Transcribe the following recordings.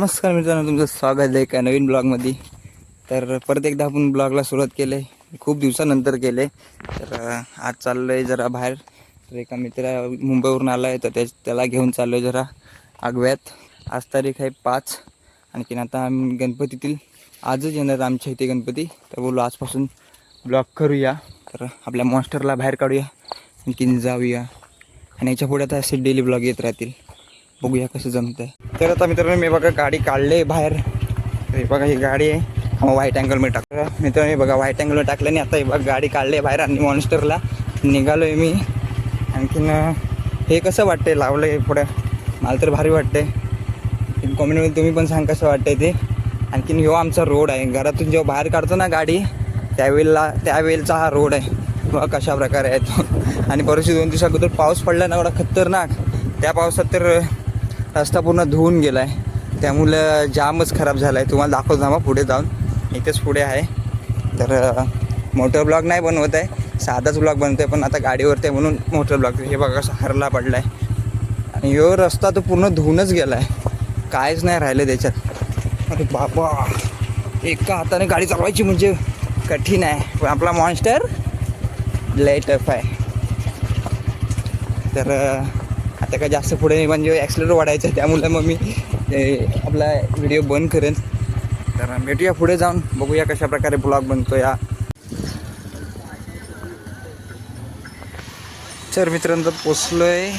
नमस्कार मित्रांनो तुमचं स्वागत आहे एका नवीन ब्लॉगमध्ये. तर परत एकदा आपण ब्लॉगला सुरुवात केलं आहे. खूप दिवसानंतर केले तर आज चाललो आहे जरा बाहेर. तर एका मित्र मुंबईवरून आला आहे तर त्या त्याला घेऊन चाललो आहे जरा आगव्यात. आज तारीख आहे पाच. आणखीन आता आम्ही गणपतीतील आजच येणार आमच्या इथे गणपती. तर बोलू आजपासून ब्लॉग करूया. तर आपल्या मॉन्स्टरला बाहेर काढूया. आणखीन जाऊया. आणि याच्यापुढे आता असे डेली ब्लॉग येत राहतील. बघूया कसं जमतंय. आहे तर आता मित्रांनो मी बघा गाडी काढले बाहेर. हे बघा ही गाडी आहे. हा व्हाईट अँगलमध्ये टाकलं मित्रांनो हे बघा व्हाईट अँगलमध्ये टाकलं नाही आता हे बघा गाडी काढली बाहेर आणि मॉन्स्टरला निघालो आहे मी. आणखीन हे कसं वाटतंय? लावलं आहे पुढं. मला तर भारी वाटतंय. कॉमेंटमध्ये तुम्ही पण सांग कसं वाटतंय ते. आणखीन ह्यो आमचा रोड आहे. घरातून जेव्हा बाहेर काढतो ना गाडी त्यावेळेला त्यावेळेचा हा रोड आहे. बघा कशा प्रकारे आहे तो. आणि बरेचसे दोन दिवस अगोदर पाऊस पडला ना एवढा खतरनाक. त्या पावसात तर रस्ता पूर्ण धुवून गेला आहे त्यामुळं जामच खराब झाला आहे तुम्हाला दाखवत थांबा पुढे जाऊन. इथेच पुढे आहे. तर मोटर ब्लॉग नाही बनवत आहे. साधाच ब्लॉग बनतो आहे पण आता गाडीवरती आहे म्हणून मोटर ब्लॉग हे बघा कसा हरला पडला आहे आणि ह्यो रस्ता तो पूर्ण धुवूनच गेला आहे कायच नाही राहिलं त्याच्यात. अरे बाबा एका हाताने गाडी चालवायची म्हणजे कठीण आहे. पण आपला मॉन्स्टर लय टफ आहे तर आता काय जास्त पुढे नाही म्हणजे ॲक्सिलेटर वाढायचं आहे त्यामुळे मग मी आपला व्हिडिओ बंद करेन. तर भेटूया पुढे जाऊन. बघूया कशा प्रकारे ब्लॉग बनतो या. तर मित्रांनो पोचलो आहे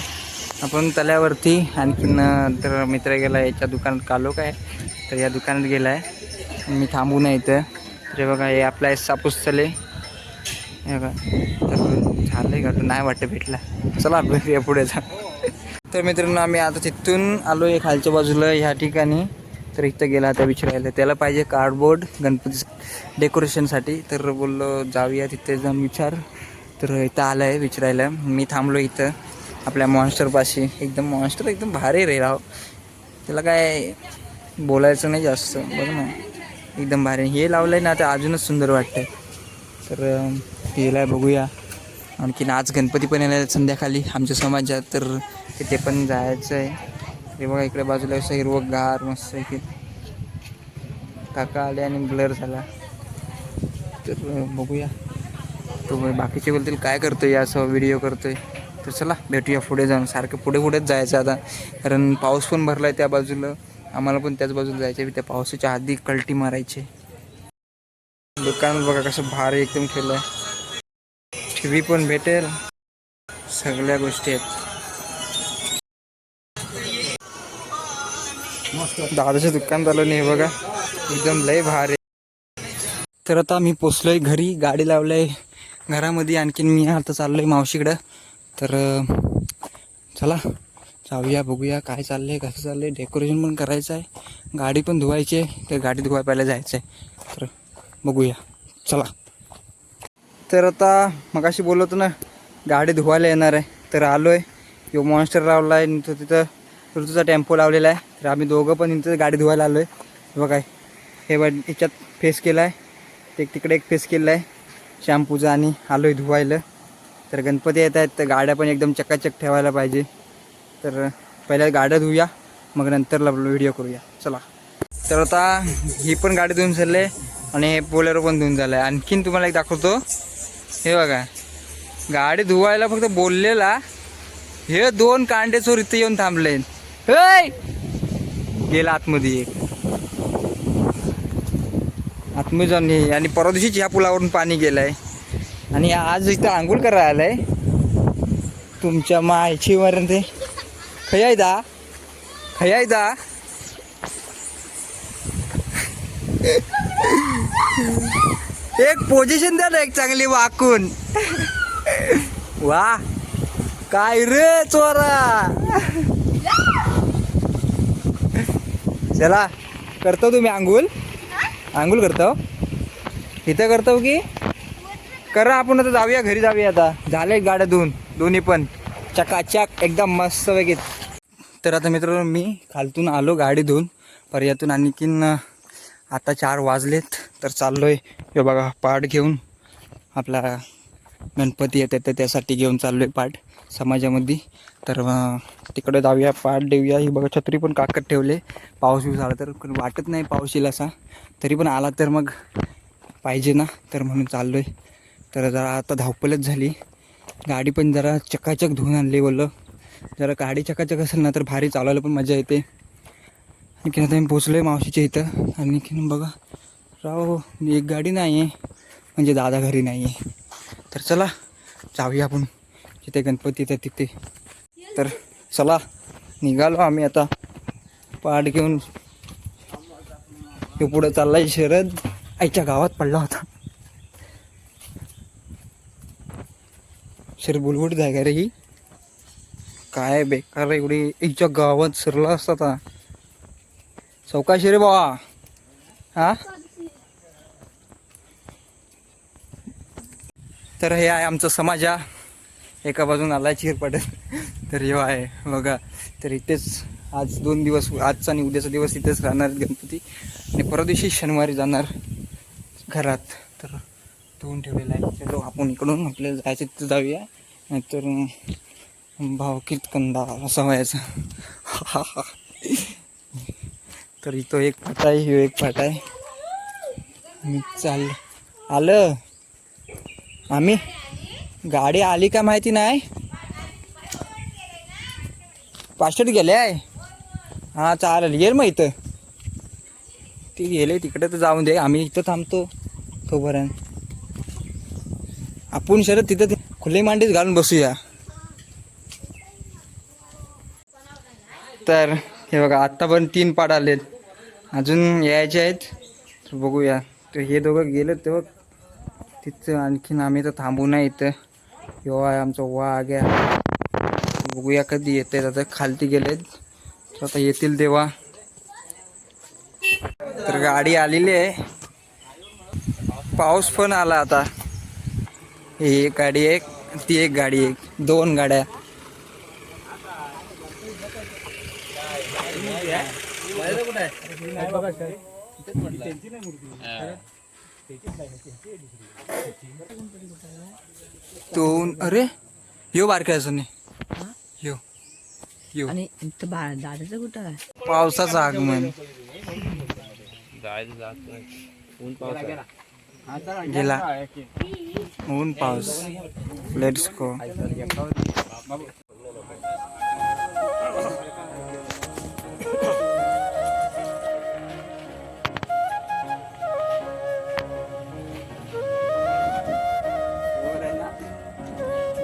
आपण तल्यावरती आणखीन तर मित्र गेला याच्या दुकानात कालो काय तर या दुकानात गेला आहे मी थांबू नाही इथं. तर बघा हे आपला आहे सापूस तले. हे बघा. तर झालं आहे का नाही वाटतं भेटला. चला भेटूया पुढे जा तर मित्रांनो आम्ही आता तिथून आलो आहे खालच्या बाजूला ह्या ठिकाणी. तर इथं गेला आता विचारायला. त्याला पाहिजे कार्डबोर्ड गणपती डेकोरेशनसाठी तर बोललो जाऊया तिथे जाऊन विचार. तर इथं आलं आहे विचारायला. मी थांबलो इथं. आपल्या मॉन्स्टरपाशी एकदम मॉन्स्टर एकदम भारी रे राव. त्याला काय बोलायचं नाही जास्त. बघ ना. एकदम भारी. हे लावलं आहे ना आता अजूनच सुंदर वाटतं तर अं, गेला बघूया. आणखीन आज गणपती पण येणार आहेत संध्याकाळी. आमच्या समाजात तर तिथे पण जायचं आहे. हे बघा इकडे बाजूला असं हिरवगार मस्त आहे. की काका आले आणि ब्लर झाला. तर बघूया. तो बाकीचे बोलतील काय करतोय असं व्हिडिओ करतोय. तर चला भेटूया पुढे जाऊन. सारखं पुढे पुढेच जायचं आता. कारण पाऊस पण भरला आहे त्या बाजूला. आम्हाला पण त्याच बाजूला जायचं आहे त्या पावसाच्या आधी कल्टी मारायची. दुकान बघा कसं भारी एकदम केलं आहे टी व्ही पण भेटेल. सगळ्या गोष्टी आहेत. दादाचं दुकान चालू नाही बघा एकदम लय भारी. तर आता मी पोचलोय घरी गाडी लावलंय. घरामध्ये आणखीन मी आता चाललोय मावशीकडं. तर चला जाऊया बघूया काय चाललंय कसं चाललंय. डेकोरेशन पण करायचं आहे. गाडी पण धुवायची आहे. तर गाडी धुवाय पहिला जायचं आहे तर बघूया. चला. तर आता मगाशी अशी बोलवतो ना गाडी धुवायला येणार आहे. तर आलो आहे यो मॉन्स्टर लावला आहे तो तिथं ऋतूचा टेम्पो लावलेला आहे. तर आम्ही दोघं पण तिथं गाडी धुवायला आलो आहे बघा हे बघ याच्यात फेस केला आहे ते तिकडे एक फेस केला आहे शॅम्पूचा आणि आलो आहे धुवायला. तर गणपती येत आहेत तर गाड्या पण एकदम चकाचक ठेवायला पाहिजे. तर पहिल्या गाड्या धुऊया मग नंतरला व्हिडिओ करूया. चला. तर आता ही पण गाडी धुवून झाले आणि हे बोलेरो पण धुवून झालं आहे. आणखीन तुम्हाला एक दाखवतो. हे बघा. गाडी धुवायला फक्त बोललेला. हे दोन कांडे चोर इथं येऊन थांबले. गेला आतमध्ये एक. आतमध्ये जाऊन हे आणि परवा दिवशीच ह्या पुलावरून पाणी गेलंय. आणि आज इथं आंघोळ करायला आलाय. तुमच्या मायची वरण ते खयाय दा? खयाय दा? एक पोझिशन द्या ना एक चांगली वाकून. वा. काय रे चोरा. चला करतो तुम्ही आंघोळ? आंघोळ करतो. इथं करतो की? करा आपण आता जाऊया घरी जाऊया आता. झाले गाड्या धुवून दोन्ही पण. चकाचक एकदम मस्त वेगळी तर आता मित्रांनो मी खालतून आलो गाडी धुवून. पर्यातून आणखीन आता चार वाजलेत. तर चाललो आहे हे बघा पाठ घेऊन आपला गणपती येते तर त्यासाठी घेऊन चाललो आहे पाठ समाजामध्ये. तर तिकडे जाऊया पाठ देऊया. ही बघा छत्री पण काकत ठेवले. पाऊस बिऊस आला तर वाटत नाही पाऊस येईल असा. तरी पण आला तर मग पाहिजे ना. तर म्हणून चाललो आहे तर जरा आता धावपलच झाली. गाडी पण जरा चकाचक धुवून आणली बोललं. जरा गाडी चकाचक असेल ना तर भारी चालवायला पण मजा येते. आणखीन आता मी पोचलो आहे मावशीच्या इथं. आणखीन बघा राव एक गाडी नाही आहे म्हणजे दादा घरी नाही आहे तर चला जाऊया आपण. जिथे गणपती तर तिथे. तर चला निघालो आम्ही आता. पाठ घेऊन. तो पुढं चाललाय शरद. आईच्या गावात पडला होता. शरद बुलबुट जागा रे ही? काय बेकार एवढी. आईच्या गावात सरला असता आता. चौकाशी रे बाबा. हा? तर हे आहे आमचं समाजा एका बाजून आला चिरपडत तर हे आहे बघा. तर इथेच आज दोन दिवस आजचा आणि उद्याचा दिवस इथेच राहणार गणपती. आणि परवा दिवशी शनिवारी जाणार घरात. तर धुवून ठेवलेला आहे. चलो आपण इकडून आपल्याला जायचं तिथं जाऊया. नाहीतर भाव कितकंदा असा व्हायचा. हा हा तर इथं एक फाटा आहे ह्यो एक फाटा आहे. मी चाल आलं. आम्ही गाडी आली का माहिती नाही? पाचशेत गेले आहे. हां चालेल येईल मग इथं. ती गेले तिकडे तर जाऊन दे. आम्ही इथं थांबतो तोपर्यंत. आपण शरद तिथं खुले मांडीच घालून बसूया. तर हे बघा आत्ता पण तीन पाड आलेत. अजून यायचे आहेत. बघूया. तर हे दोघं गेलं तेव्हा तिथं आणखीन आम्ही तर थांबू नाही इथं. यो आहे आमचा वाघ आहे बघूया कधी येते आता खालती गेलेत. आता येतील तेव्हा. तर गाडी आलेली आहे. पाऊस पण आला आता. ही एक गाडी एक ती एक गाडी एक. दोन गाड्या. दोन अरे यो बारकायचं नाही यो यो. आणि इथं बा दादाचं कुठं आहे? पावसाचं आगमन गेला. ऊन पाऊस. लेट्स गो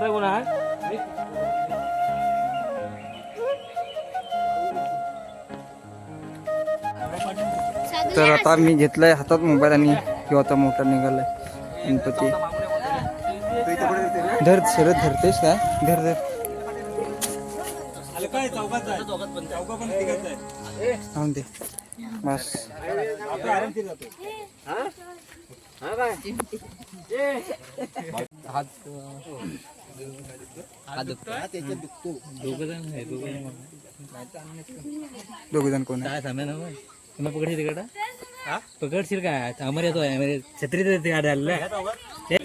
उतरा कोण आहे? तर आता मी घेतलाय हातात मोबाईल आणि किंवा आता मोठा निघालाय. गणपती. धर शरद धरतेस काय? धर धर. दे. बस. आपला आरामशीर जातो दोघ जण कोण? काय सामान हवं तुम्ही पकडशील तिकडं पकडशील काय? अमर येतो अमर छत्री गाडी आलेलं आहे.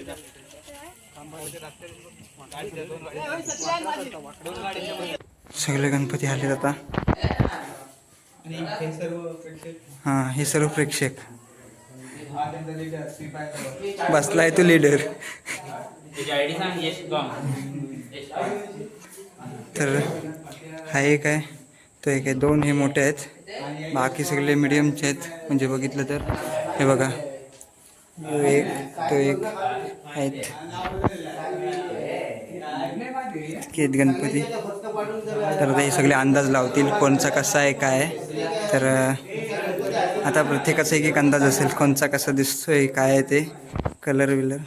सगळे गणपती आले आता. हा हे सर्व प्रेक्षक. बसलाय तो लीडर. तर हा एक आहे तो एक आहे दोन हे मोठे आहेत बाकी सगळे मिडियमचे आहेत म्हणजे बघितलं तर. हे बघा तो एक तो एक आहेत. इतके आहेत गणपती. तर ते सगळे अंदाज लावतील कोणचा कसा आहे काय आहे. तर आता प्रत्येकाचा एक एक अंदाज असेल कोणचा कसा दिसतोय काय आहे ते कलर विलर